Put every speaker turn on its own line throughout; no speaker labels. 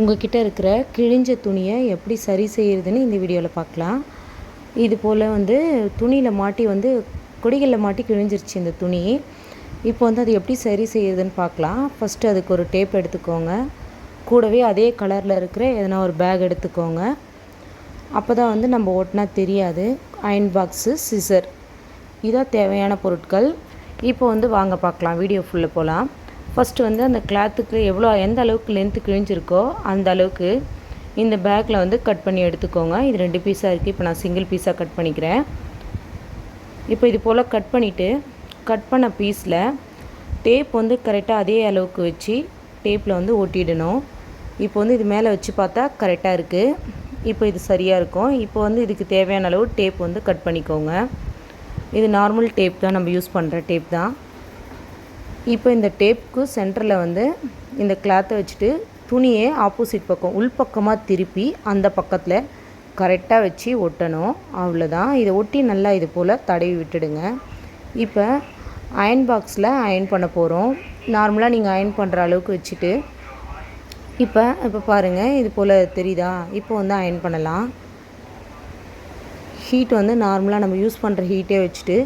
உங்ககிட்ட இருக்கிற கிழிஞ்ச துணியை எப்படி சரி செய்கிறதுன்னு இந்த வீடியோவில் பார்க்கலாம். இது போல் வந்து துணியில் மாட்டி வந்து கொடிகளில் மாட்டி கிழிஞ்சிருச்சு இந்த துணி. இப்போ வந்து அது எப்படி சரி செய்கிறதுன்னு பார்க்கலாம். ஃபஸ்ட்டு அதுக்கு ஒரு டேப் எடுத்துக்கோங்க. கூடவே அதே கலரில் இருக்கிற எதனா ஒரு பேக் எடுத்துக்கோங்க. அப்போ தான் வந்து நம்ம ஓட்டினா தெரியாது. அயன் பாக்ஸு சிசர் இதான் தேவையான பொருட்கள். இப்போ வந்து வாங்க பார்க்கலாம். வீடியோ ஃபுல்லாக போகலாம் ஃபஸ்ட்டு வந்து அந்த கிளாத்துக்கு எவ்வளோ எந்த அளவுக்கு லென்த்து கிழிஞ்சிருக்கோ அந்த அளவுக்கு இந்த பேக்கில் வந்து கட் பண்ணி எடுத்துக்கோங்க. இது ரெண்டு பீஸாக இருக்குது இப்போ நான் சிங்கிள் பீஸாக கட் பண்ணிக்கிறேன். இப்போ இது போல் கட் பண்ணிவிட்டு கட் பண்ண பீஸில் டேப் வந்து கரெக்டாக அதே அளவுக்கு வச்சு டேப்பில் வந்து ஒட்டிடணும் இப்போ வந்து இது மேலே வச்சு பார்த்தா கரெக்டாக இருக்குது இப்போ இது சரியாக இருக்கும். இப்போ வந்து இதுக்கு தேவையான அளவு டேப் வந்து கட் பண்ணிக்கோங்க. இது நார்மல் டேப் தான். நம்ம யூஸ் பண்ணுற டேப் தான். இப்போ இந்த டேப்புக்கு சென்டரில் வந்து இந்த கிளாத்தை வச்சுட்டு துணியை ஆப்போசிட் பக்கம் உள்பக்கமாக திருப்பி அந்த பக்கத்தில் கரெக்டாக வச்சு ஒட்டணும். அவ்வளோதான் இதை ஒட்டி நல்லா இது போல் தடவி விட்டுடுங்க. இப்போ அயன் பாக்ஸில் அயன் பண்ண போகிறோம் நார்மலாக நீங்கள் அயன் பண்ணுற அளவுக்கு வச்சுட்டு இப்போ இப்போ பாருங்கள் இது போல் தெரியுதா? இப்போ வந்து அயன் பண்ணலாம். ஹீட் வந்து நார்மலாக நம்ம யூஸ் பண்ணுற ஹீட்டே வச்சுட்டு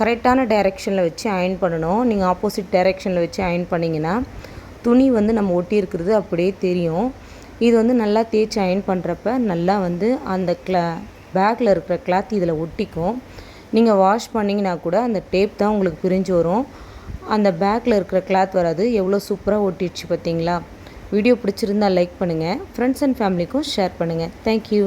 கரெக்டான டைரெக்ஷனில் வச்சு அயன் பண்ணணும். நீங்கள் ஆப்போசிட் டைரெக்ஷனில் வச்சு அயன் பண்ணிங்கன்னா துணி வந்து நம்ம ஒட்டி இருக்கிறது அப்படியே தெரியும். இது வந்து நல்லா தேய்ச்சி அயன் பண்ணுறப்ப நல்லா வந்து அந்த கிளா பேக்கில் இருக்கிற கிளாத் இதில் ஒட்டிக்கும். நீங்கள் வாஷ் பண்ணிங்கன்னா கூட அந்த டேப் தான் உங்களுக்கு பிரிஞ்சு வரும். அந்த பேக்கில் இருக்கிற கிளாத் வராது. எவ்வளோ சூப்பராக ஒட்டிடுச்சு பார்த்தீங்களா? வீடியோ பிடிச்சிருந்தா லைக் பண்ணுங்கள் ஃப்ரெண்ட்ஸ் அண்ட் ஃபேமிலிக்கும் ஷேர் பண்ணுங்கள் தேங்க்யூ